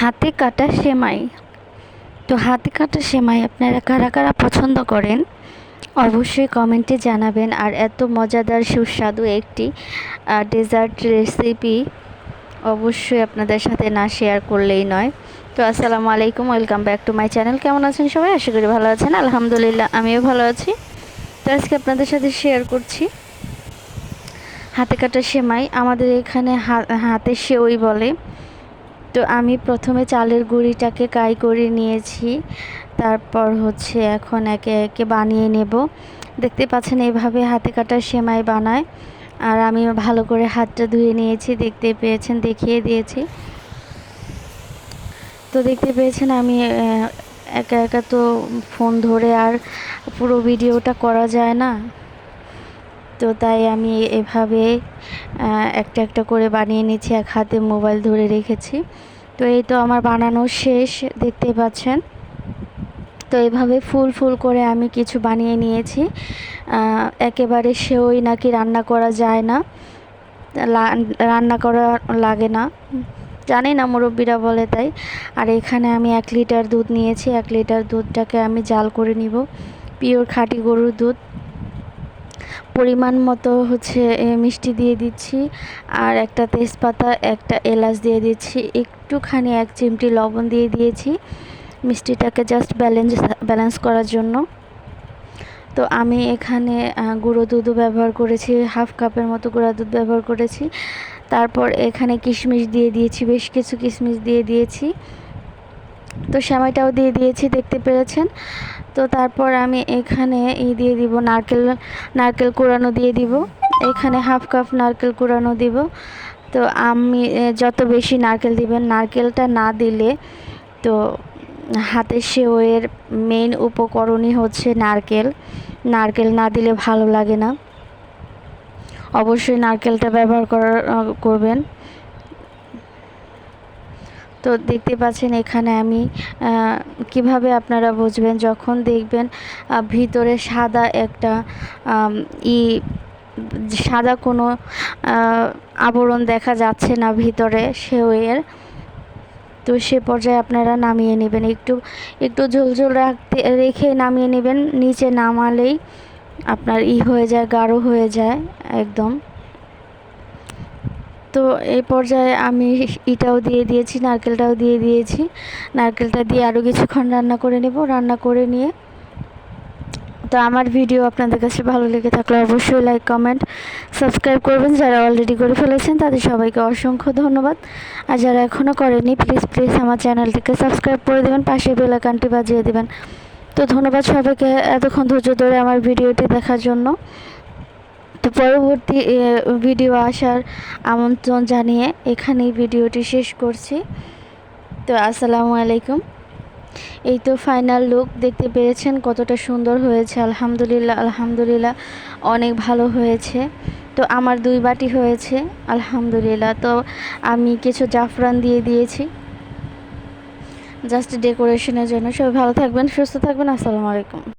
হাতে কাটা সেমাই। তো হাতে কাটা সেমাই আপনারা কারা কারা পছন্দ করেন, অবশ্যই কমেন্টে জানাবেন। আর এত মজাদার, সুস্বাদু একটি ডেজার্ট রেসিপি অবশ্যই আপনাদের সাথে না শেয়ার করলেই নয়। তো আসসালামু আলাইকুম welcome back to my channel কেমন আছেন সবাই? আশা করি ভালো আছেন। আলহামদুলিল্লাহ, আমিও ভালো আছি। তো আজকে আপনাদের সাথে শেয়ার করছি। হাতে কাটা সেমাই, আমাদের এখানে হাতে সেওই বলে। তো আমি প্রথমে চালের গুঁড়িটাকে কাই করে নিয়েছি। তারপর হচ্ছে এখন একে একে বানিয়ে নেব। দেখতে পাচ্ছেন এভাবে হাতে কাটা সেমাই বানায়। আর আমি ভালো করে হাতটা ধুয়ে নিয়েছি, দেখতে পেয়েছেন, দেখিয়ে দিয়েছি। তো দেখতে পেয়েছেন আমি একা একা তো ফোন ধরে আর পুরো ভিডিওটা করা যায় না। তো তাই আমি এভাবে একটা একটা করে বানিয়ে নিচ্ছি এক হাতে মোবাইল ধরে রেখেছি। তো এই তো আমার বানানো শেষ দেখতে পাচ্ছেন। তো এভাবে ফুল ফুল করে আমি কিছু বানিয়ে নিয়েছি। একেবারে সেওই নাকি রান্না করা যায় না। রান্না করা লাগে না। জানি না মুরব্বীরা বলে তাই। আর এখানে আমি এক লিটার দুধ নিয়েছি, এক লিটার দুধটাকে আমি জাল করে নিব। পিওর খাঁটি গরুর দুধ। পরিমাণ মতো হচ্ছে মিষ্টি দিয়ে দিচ্ছি। আর একটা তেজপাতা, একটা এলাচ দিয়ে দিচ্ছি। একটুখানি এক চিমটি লবণ দিয়ে দিয়েছি মিষ্টিটাকে জাস্ট ব্যালেন্স ব্যালেন্স করার জন্য। তো আমি এখানে গুঁড়ো দুধও ব্যবহার করেছি হাফ কাপের মতো গুঁড়া দুধ ব্যবহার করেছি। তারপর এখানে কিশমিশ দিয়ে দিয়েছি, বেশ কিছু কিশমিশ দিয়ে দিয়েছি। তো সেমাইটাও দিয়ে দিয়েছি, দেখতে পেরেছেন। তো তারপর আমি এখানে ই দিয়ে দিব, নারকেল নারকেল কুড়ানো দিয়ে দিব। এখানে হাফ কাপ নারকেল কুড়ানো দিব। তো আমি যত বেশি নারকেল দিবেন, নারকেলটা না দিলে তো হাতের সেওয়ের মেন উপকরণই হচ্ছে নারকেল। নারকেল না দিলে ভালো লাগে না। অবশ্যই নারকেলটা ব্যবহার করার করবেন। তো দেখতে পাচ্ছেন এখানে আমি কীভাবে আপনারা বুঝবেন যখন দেখবেন ভিতরে সাদা একটা ই, সাদা কোনো আবরণ দেখা যাচ্ছে না ভিতরে সে সেওয়ের তো সে পর্যায়ে আপনারা নামিয়ে নেবেন। একটু একটু ঝোলঝোল রাখতে, রেখে নামিয়ে নেবেন। নিচে নামালেই আপনার ই হয়ে যায়, গাঢ় হয়ে যায়, একদম। তো এই পর্যায়ে আমি ইটাও দিয়ে দিয়েছি, নারকেলটাও দিয়ে দিয়েছি। নারকেলটা দিয়ে আরও কিছুক্ষণ রান্না করে নেব। রান্না করে নিয়ে তো আমার ভিডিও আপনাদের কাছে ভালো লেগে থাকলে অবশ্যই লাইক কমেন্ট সাবস্ক্রাইব করবেন। যারা অলরেডি করে ফেলেছেন, তাদের সবাইকে অসংখ্য ধন্যবাদ। আর যারা এখনও করেনি প্লিজ প্লিজ আমার চ্যানেলটিকে সাবস্ক্রাইব করে দেবেন, পাশে বেলাকানটি বাজিয়ে দেবেন। তো ধন্যবাদ সবাইকে এতক্ষণ ধৈর্য ধরে আমার ভিডিওটি দেখার জন্য। তো পরবর্তী ভিডিও আসার আমন্ত্রণ জানিয়ে এখানেই ভিডিওটি শেষ করছি। তো আসসালামু আলাইকুম। এই তো ফাইনাল লুক দেখতে পেরেছেন কতটা সুন্দর হয়েছে। আলহামদুলিল্লাহ আলহামদুলিল্লাহ, অনেক ভালো হয়েছে। তো আমার দুই বাটি হয়েছে, আলহামদুলিল্লাহ। তো আমি কিছু জাফরান দিয়ে দিয়েছি। জাস্ট ডেকোরেশনের জন্য। সবাই ভালো থাকবেন, সুস্থ থাকবেন। আসসালামু আলাইকুম।